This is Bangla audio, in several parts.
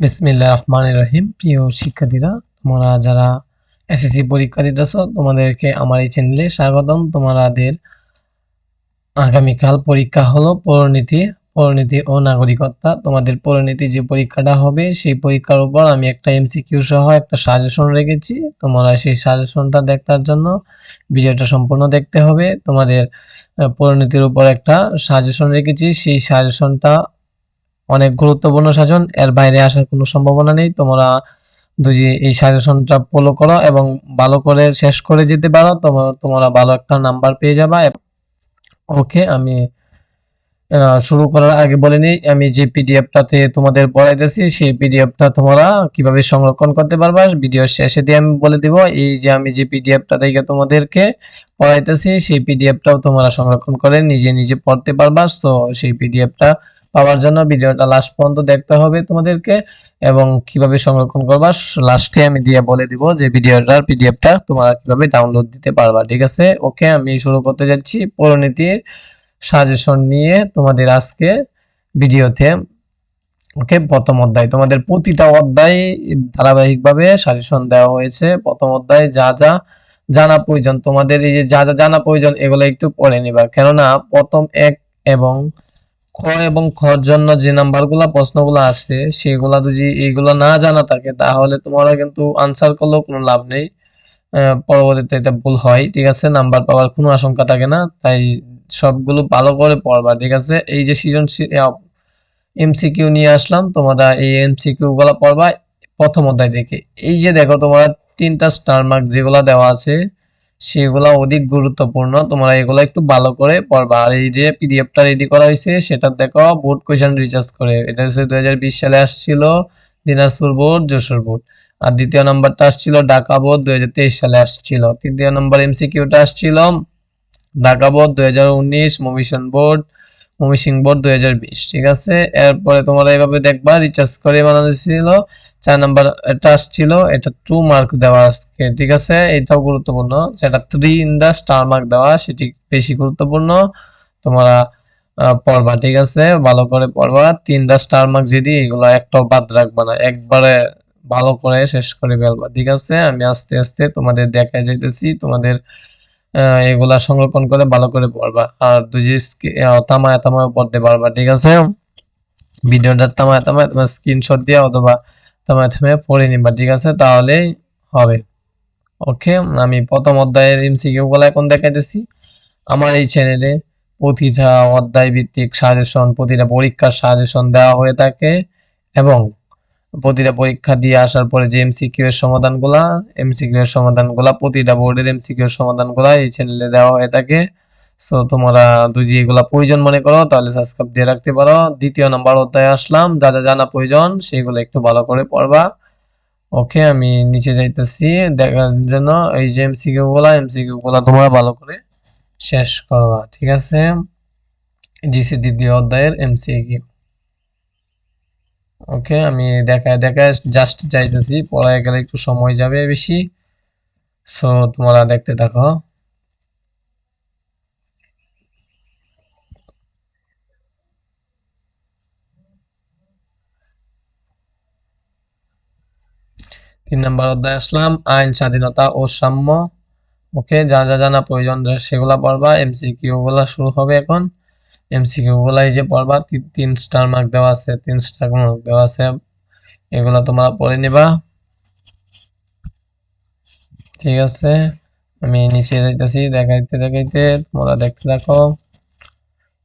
বিসমিল্লাহ রহমান রহিম। প্রিয় শিক্ষার্থীরা তোমরা যারা এসএসসি পরীক্ষা দিতেছ তোমাদেরকে আমার এই চ্যানেলে স্বাগতম। তোমাদের আগামীকাল পরীক্ষা হলো পরিণীতি পরিণীতি ও নাগরিকতা তোমাদের পরিণীতি যে পরীক্ষাটা হবে সেই পরীক্ষার উপর আমি একটা এমসিকিউ সহ একটা সাজেশন রেখেছি। তোমরা সেই সাজেশনটা দেখার জন্য ভিডিওটা সম্পূর্ণ দেখতে হবে। তোমাদের আহ, পরিণীতির উপর একটা সাজেশন রেখেছি। সেই সাজেশনটা অনেক গুরুত্বপূর্ণ সাজন এর বাইরে আসার কোনো সম্ভাবনা নেই। তোমরা যদি এই সাজেশনটা ফলো করো এবং ভালো করে শেষ করে যেতে পারো তোমরা ভালো একটা নাম্বার পেয়ে যাবা। ওকে আমি শুরু করার আগে বলে নিই, আমি যে পিডিএফটাতে তোমাদের পড়াইতেছি, সেই পিডিএফটা তোমরা কীভাবে সংরক্ষণ করতে পারবা ভিডিওর শেষে দিয়ে আমি বলে দিব। এই যে আমি যে পিডিএফটা থেকে তোমাদেরকে পড়াইতেছি, সেই পিডিএফটাও তোমরা সংরক্ষণ করে নিজে নিজে পড়তে পারবা। তো সেই পিডিএফটা পাওয়ার জন্য ভিডিওটা লাস্ট পর্যন্ত দেখতে হবে তোমাদেরকে এবং কীভাবে সংরক্ষণ করবা লাস্টে আমি দিয়ে বলে দিব যে ভিডিওটার পিডিএফটা তোমরা কীভাবে ডাউনলোড দিতে পারবা, ঠিক আছে? ওকে আমি শুরু করতে যাচ্ছি। পরিণতির সাজেশন নিয়ে তোমাদের আজকে ভিডিওতে ওকে প্রথম অধ্যায়। তোমাদের প্রতিটা অধ্যায় ধারাবাহিকভাবে সাজেশন দেওয়া হয়েছে। প্রথম অধ্যায় যা যা জানা প্রয়োজন, তোমাদের এই যে যা যা জানা প্রয়োজন, এগুলো একটু পড়ে নিবা। কেননা প্রথম এক এবং খ এবং খর জন্য যে নাম্বারগুলা, প্রশ্নগুলো আসে, সেগুলা যদি এইগুলো না জানা থাকে, তাহলে তোমরা কিন্তু আনসার করলেও কোনো লাভ নেই। পরবর্তীতে এটা ভুল হয়, ঠিক আছে? নাম্বার পাওয়ার কোনো আশঙ্কা থাকে না, তাই সবগুলো ভালো করে পড়বা, ঠিক আছে? এই যে সৃজনশীল এমসিকিউ নিয়ে আসলাম, তোমরা এই এমসিকিউ গুলা পড়বা প্রথম অধ্যায় থেকে। এই যে দেখো, তোমরা তিনটা স্টার মার্ক যেগুলা দেওয়া আছে সেগুলা অধিক গুরুত্বপূর্ণ। তোমরা এগুলো একটু ভালো করে পড়বা। আর এই যে পিডিএফটা রেডি করা হয়েছে সেটা দেখো বোর্ড কোয়েশ্চেন রিচার্জ করে। এটা হচ্ছে দুই সালে আসছিল দিনাজপুর বোর্ড যশোর বোর্ড আর দ্বিতীয় নাম্বারটা আসছিল ঢাকা বোর্ড দুই হাজার তেইশ সালে আসছিল। তৃতীয় নম্বর এমসিকিউটা আসছিল ঢাকা বোর্ড দুই হাজার উনিশ মমিশন বোর্ড মমিসিং বোর্ড দুই হাজার বিশ। ঠিক আছে? এরপরে তোমরা এভাবে দেখবা রিচার্জ করে বানানো ছিল চার নাম্বার এটা আসছিল এটা টু মার্ক দেওয়া আজকে ঠিক আছে? এটাও গুরুত্বপূর্ণ যেটা three in the star mark দেওয়া সেটি বেশি গুরুত্বপূর্ণ। তোমরা পড়বা ঠিক আছে? ভালো করে পড়বা। তিন দা স্টার মার্ক যদি এগুলো একটাও বাদ রাখবা না একবারে ভালো করে শেষ করে ফেলবা ঠিক আছে? আমি আস্তে আস্তে তোমাদের দেখা যাইতেছি তোমাদের এগুলা সংরক্ষণ করে ভালো করে পড়বা। আর তুই যে স্কি- আহ, থামায় থামায় পড়তে পারবা ঠিক আছে? ভিডিওটা থামায় তামায় তোমার স্ক্রিনশট দিয়ে অথবা থামায় পড়ে নিবা, ঠিক আছে? তাহলেই হবে। ওকে, আমি প্রথম অধ্যায়ের এমসিকিউ গুলো এখন দেখাইতেছি। আমার এই চ্যানেলে প্রতিটা অধ্যায় ভিত্তিক সাজেশন প্রতিটা পরীক্ষার সাজেশন দেওয়া হয়ে থাকে এবং প্রতিটা পরীক্ষা দিয়ে আসার পরে যে এমসিকিউ এর সমাধানগুলা এমসিকিউ এর সমাধানগুলা, প্রতিটা বোর্ডের এমসিকিউ এর সমাধানগুলা এই চ্যানেলে দেওয়া হয়ে থাকে। সো তোমরা যদি এগুলা প্রয়োজন মনে করো, তাহলে সাবস্ক্রাইব দিয়ে রাখতে পারো। দ্বিতীয় নাম্বার অধ্যায়ে আসলাম, যা যা জানা প্রয়োজন, সেগুলো একটু ভালো করে পড়বা। ওকে আমি নিচে যাইতেছি, দেখার জন্য এই যে এমসিকিউ গুলা এমসিকিউ গুলা তোমরা ভালো করে শেষ করবা, ঠিক আছে? ডিসি দ্বিতীয় অধ্যায়ের এমসিকিউ ওকে আমি দেখায় দেখায় জাস্ট যাইতেছি, পড়ায় গেলে একটু সময় যাবে বেশি। সো তোমরা দেখতে থাকো। তিন নম্বর অধ্যায় আসলাম, আইন, স্বাধীনতা ও সাম্য। ওকে, যা যা জানা প্রয়োজন সেগুলা পড়বা এমসিকিউ গুলা শুরু হবে এখন। এমসিকিউ গুলা এই যে পড়বা তিন- স্টার মার্ক দেওয়া আছে, তিন স্টার মার্ক দেওয়া আছে, এগুলা তোমরা পড়ে নিবা। ঠিক আছে, আমি নিচে যাইতেছি, দেখাইতে দেখাইতে, তোমরা দেখতে থাকো।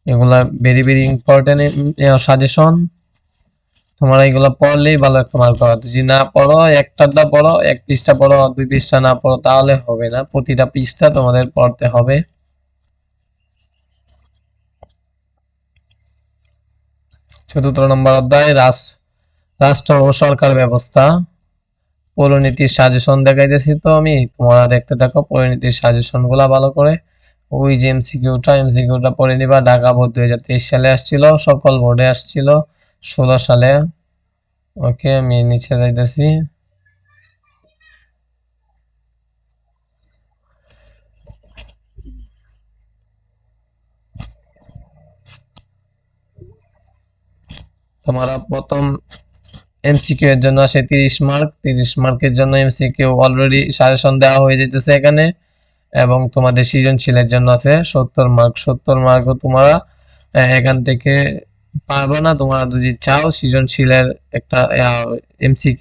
এগুলা ভেরি ভেরি ইম্পর্টেন্ট সাজেশন তোমরা এগুলো পড়লেই ভালো একটা মার্ক পাবা। যদি না পড়ো একটাটা পড়ো, এক পৃষ্ঠা পড়ো, দুই পৃষ্ঠা না পড়ো, তাহলে হবে না। প্রতিটা পৃষ্ঠা তোমাদের পড়তে হবে। চতুর্থ নম্বর অধ্যায়, রাস, রাষ্ট্র ও সরকার ব্যবস্থা। পরিণীতির সাজেশন দেখাইতেছি তো আমি। তোমরা দেখতে থাকো, পরিণীতির সাজেশনগুলা ভালো করে। ওই যে এমসিকিউটা এমসিকিউটা পড়ে নিবা। ঢাকা বোর্ড দুই হাজার তেইশ সালে আসছিল, সকল বোর্ডে আসছিল। ষোলো সালে। ওকে, আমি নিচে যাইতেছি। তোমরা প্রথম এমসিকিউ এর জন্য আসে তিরিশ মার্ক। তিরিশ মার্কের জন্য এমসিকিউ অলরেডি সাজেশন দেওয়া হয়ে যেতেছে এখানে। এবং তোমাদের সৃজনশীলের জন্য আছে সত্তর মার্ক। সত্তর মার্কও তোমরা এখান থেকে পারবে না। তোমরা যদি চাও, সৃজনশীলের একটা এমসি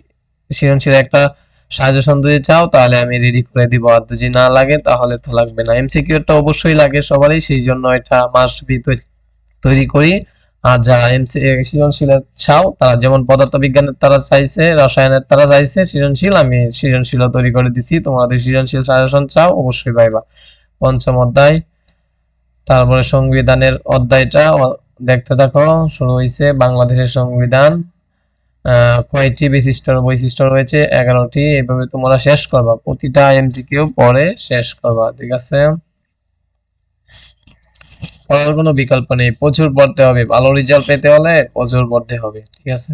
সৃজনশীলের একটা সাজেশন যদি চাও, তাহলে আমি রেডি করে দিব। আর যদি না লাগে, তাহলে তো লাগবে না। এমসিকিউটা অবশ্যই লাগে সবারই সেই জন্য এটা মাস্ট বি তৈরি করি। আর যারা এমসি সৃজনশীলের চাও, তারা যেমন পদার্থবিজ্ঞানের তারা চাইছে, রসায়নের তারা চাইছে, সৃজনশীল, আমি সৃজনশীল তৈরি করে দিছি। তোমাদের সৃজনশীল সাজেশন চাও, অবশ্যই পাইবা। পঞ্চম অধ্যায়, তারপরে সংবিধানের অধ্যায়টা দেখতে থাকো, শুরু হয়েছে বাংলাদেশের সংবিধান। কয়টি বিশিষ্ট বৈশিষ্ট্য রয়েছে? এগারোটি। এইভাবে তোমরা শেষ করবা। প্রতিটা এমসিকিউ পরে শেষ করবা, ঠিক আছে? পড়ার কোনো বিকল্প নেই। প্রচুর পড়তে হবে। ভালো রেজাল্ট পেতে হলে প্রচুর পড়তে হবে, ঠিক আছে?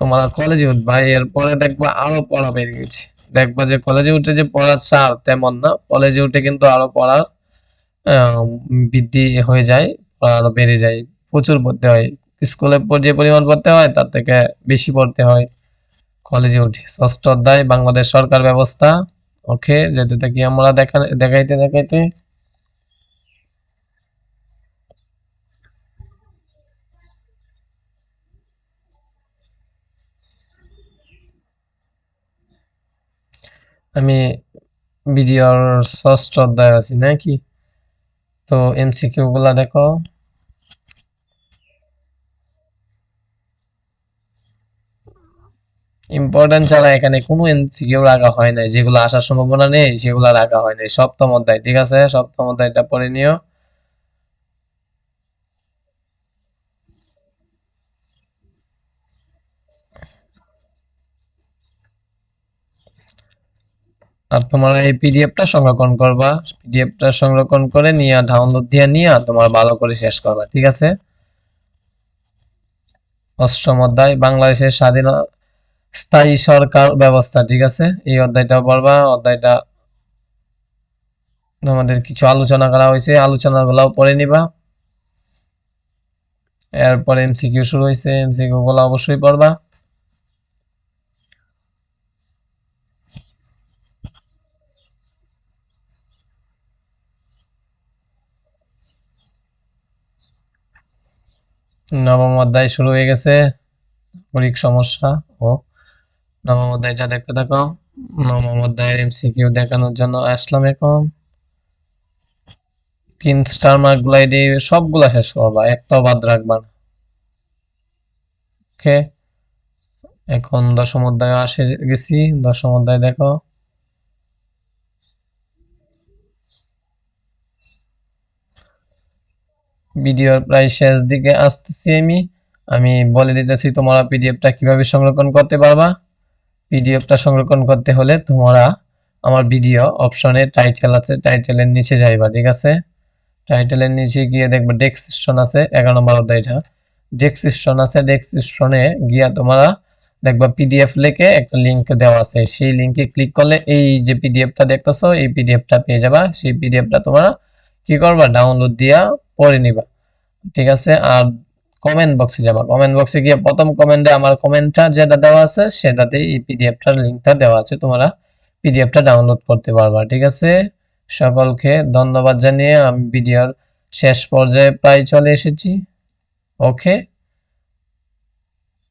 তোমরা কলেজে উঠবা, এরপরে দেখবা আরও পড়া গেছে দেখবা যে কলেজে উঠে যে পড়ার চার তেমন না। কলেজে উঠে কিন্তু আরও পড়ার বৃদ্ধি হয়ে যায় আরও বেড়ে যায়, প্রচুর পড়তে হয়। স্কুলে যে পরিমাণ পড়তে হয়, তার থেকে বেশি পড়তে হয় কলেজে উঠে। ষষ্ঠ অধ্যায়, বাংলাদেশ সরকার ব্যবস্থা। ওকে যেতে থাকি আমরা দেখা দেখাইতে দেখাইতে আমি ভিডিওর ষষ্ঠ অধ্যায় আছি, নাকি? তো এমসিকিউ গুলা দেখো। ইম্পর্টেন্ট ছাড়া এখানে কোনো এমসিকিউ রাখা হয় নাই, যেগুলো আসার সম্ভাবনা নেই, সেগুলো রাখা হয় নাই। সপ্তম অধ্যায়, ঠিক আছে? সপ্তম অধ্যায়টা পড়ে নিও। আর তোমার এই পিডিএফটা সংরক্ষণ করবা। পিডিএফটা সংরক্ষণ করে নিয়ে ডাউনলোড দিয়ে নিয়ে তোমার ভালো করে শেষ করবা, ঠিক আছে? অষ্টম অধ্যায়, বাংলাদেশের স্বাধীন স্থায়ী সরকার ব্যবস্থা, ঠিক আছে? এই অধ্যায়টা পড়বা। অধ্যায়টা আমাদের কিছু আলোচনা করা হয়েছে, আলোচনাগুলোও পড়ে নিবা। এরপরে এমসিকিউ শুরু হয়েছে। এমসিকিউ গুলো অবশ্যই পড়বা। নবম অধ্যায় শুরু হয়ে গেছে। মৌলিক সমস্যা ও নবম অধ্যায়টা দেখতে থাকো। নবম অধ্যায়ের এমসিকিউ দেখানোর জন্য আসলাম এখন। তিন স্টার মার্ক গুলাই দিয়ে সবগুলা শেষ করবা, একটাও বাদ রাখবা না। ওকে এখন দশম অধ্যায় আসে গেছি। দশম অধ্যায় দেখো। ভিডিওর প্রায় শেষ দিকে আসতেছি আমি। আমি বলে দিতেছি তোমরা পিডিএফটা কীভাবে সংরক্ষণ করতে পারবা। পিডিএফটা সংরক্ষণ করতে হলে তোমরা আমার ভিডিও অপশনে টাইটেল আছে, টাইটেলের নিচে যাইবা, ঠিক আছে? টাইটেলের নিচে গিয়ে দেখবা ডেসক্রিপশন আছে, এগারো নম্বর অধ্যায়টা। ডেসক্রিপশন আছে, ডেসক্রিপশনে গিয়া তোমরা দেখবা পিডিএফ লেখে একটা লিঙ্ক দেওয়া আছে। সেই লিঙ্কে ক্লিক করলে এই যে পিডিএফটা দেখতেছো, এই পিডিএফটা পেয়ে যাবা। সেই পিডিএফটা তোমরা কি করবা? ডাউনলোড দিয়া পড়ে নিবা। ঠিক আছে? আর কমেন্ট বক্সে যাবা। কমেন্ট বক্সে গিয়ে প্রথম কমেন্টে আমার কমেন্টটা যেটা দেওয়া আছে সেটাতে এই পিডিএফটার লিঙ্কটা দেওয়া আছে। তোমরা পিডিএফটা ডাউনলোড করতে পারবা। ঠিক আছে? সকলকে ধন্যবাদ জানিয়ে আমি ভিডিওর শেষ পর্যায়ে প্রায় চলে এসেছি। ওকে